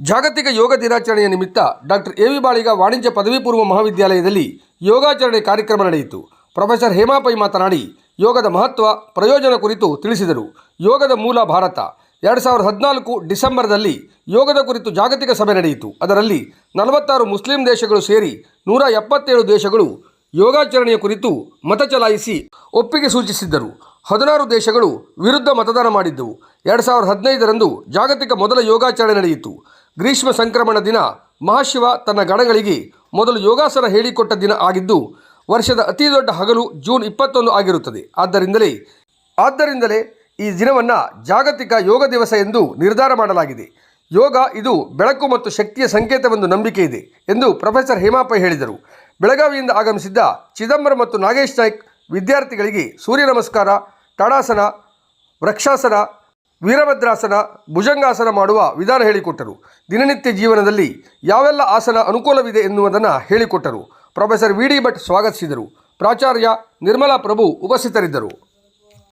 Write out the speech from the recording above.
ಜಾಗತಿಕ ಯೋಗ ದಿನಾಚರಣೆಯ ನಿಮಿತ್ತ ಡಾಕ್ಟರ್ ಎ ವಿ ಬಾಳಿಗ ವಾಣಿಜ್ಯ ಪದವಿ ಪೂರ್ವ ಮಹಾವಿದ್ಯಾಲಯದಲ್ಲಿ ಯೋಗಾಚರಣೆ ಕಾರ್ಯಕ್ರಮ ನಡೆಯಿತು. ಪ್ರೊಫೆಸರ್ ಹೇಮಾಪೈ ಮಾತನಾಡಿ, ಯೋಗದ ಮಹತ್ವ, ಪ್ರಯೋಜನ ಕುರಿತು ತಿಳಿಸಿದರು. ಯೋಗದ ಮೂಲ ಭಾರತ. ಎರಡು ಸಾವಿರದ ಹದಿನಾಲ್ಕು ಡಿಸೆಂಬರ್ದಲ್ಲಿ ಯೋಗದ ಕುರಿತು ಜಾಗತಿಕ ಸಭೆ ನಡೆಯಿತು. ಅದರಲ್ಲಿ ನಲವತ್ತಾರು ಮುಸ್ಲಿಂ ದೇಶಗಳು ಸೇರಿ ನೂರ ಎಪ್ಪತ್ತೇಳು ದೇಶಗಳು ಯೋಗಾಚರಣೆಯ ಕುರಿತು ಮತ ಚಲಾಯಿಸಿ ಒಪ್ಪಿಗೆ ಸೂಚಿಸಿದ್ದರು. ಹದಿನಾರು ದೇಶಗಳು ವಿರುದ್ಧ ಮತದಾನ ಮಾಡಿದ್ದವು. ಎರಡು ಸಾವಿರದ ಹದಿನೈದರಂದು ಜಾಗತಿಕ ಮೊದಲ ಯೋಗಾಚರಣೆ ನಡೆಯಿತು. ಗ್ರೀಷ್ಮ ಸಂಕ್ರಮಣ ದಿನ ಮಹಾಶಿವ ತನ್ನ ಗಣಗಳಿಗೆ ಮೊದಲು ಯೋಗಾಸನ ಹೇಳಿಕೊಟ್ಟ ದಿನ ಆಗಿದ್ದು, ವರ್ಷದ ಅತಿ ದೊಡ್ಡ ಹಗಲು ಜೂನ್ ಇಪ್ಪತ್ತೊಂದು ಆಗಿರುತ್ತದೆ. ಆದ್ದರಿಂದಲೇ ಆದ್ದರಿಂದಲೇ ಈ ದಿನವನ್ನು ಜಾಗತಿಕ ಯೋಗ ದಿವಸ ಎಂದು ನಿರ್ಧಾರ ಮಾಡಲಾಗಿದೆ. ಯೋಗ ಇದು ಬೆಳಕು ಮತ್ತು ಶಕ್ತಿಯ ಸಂಕೇತವೆಂದು ನಂಬಿಕೆ ಇದೆ ಎಂದು ಪ್ರೊಫೆಸರ್ ಹೇಮಾಪ ಹೇಳಿದರು. ಬೆಳಗಾವಿಯಿಂದ ಆಗಮಿಸಿದ್ದ ಚಿದಂಬರ ಮತ್ತು ನಾಗೇಶ್ ನಾಯ್ಕ್ ವಿದ್ಯಾರ್ಥಿಗಳಿಗೆ ಸೂರ್ಯ ನಮಸ್ಕಾರ, ತಡಾಸನ, ವೃಕ್ಷಾಸನ ವೀರಭದ್ರಾಸನ ಭುಜಂಗಾಸನ ಮಾಡುವ ವಿಧಾನ ಹೇಳಿಕೊಟ್ಟರು. ದಿನನಿತ್ಯ ಜೀವನದಲ್ಲಿ ಯಾವೆಲ್ಲ ಆಸನ ಅನುಕೂಲವಿದೆ ಎನ್ನುವುದನ್ನು ಹೇಳಿಕೊಟ್ಟರು. ಪ್ರೊಫೆಸರ್ ವಿ ಡಿ ಭಟ್ ಸ್ವಾಗತಿಸಿದರು. ಪ್ರಾಚಾರ್ಯ ನಿರ್ಮಲಾ ಪ್ರಭು ಉಪಸ್ಥಿತರಿದ್ದರು.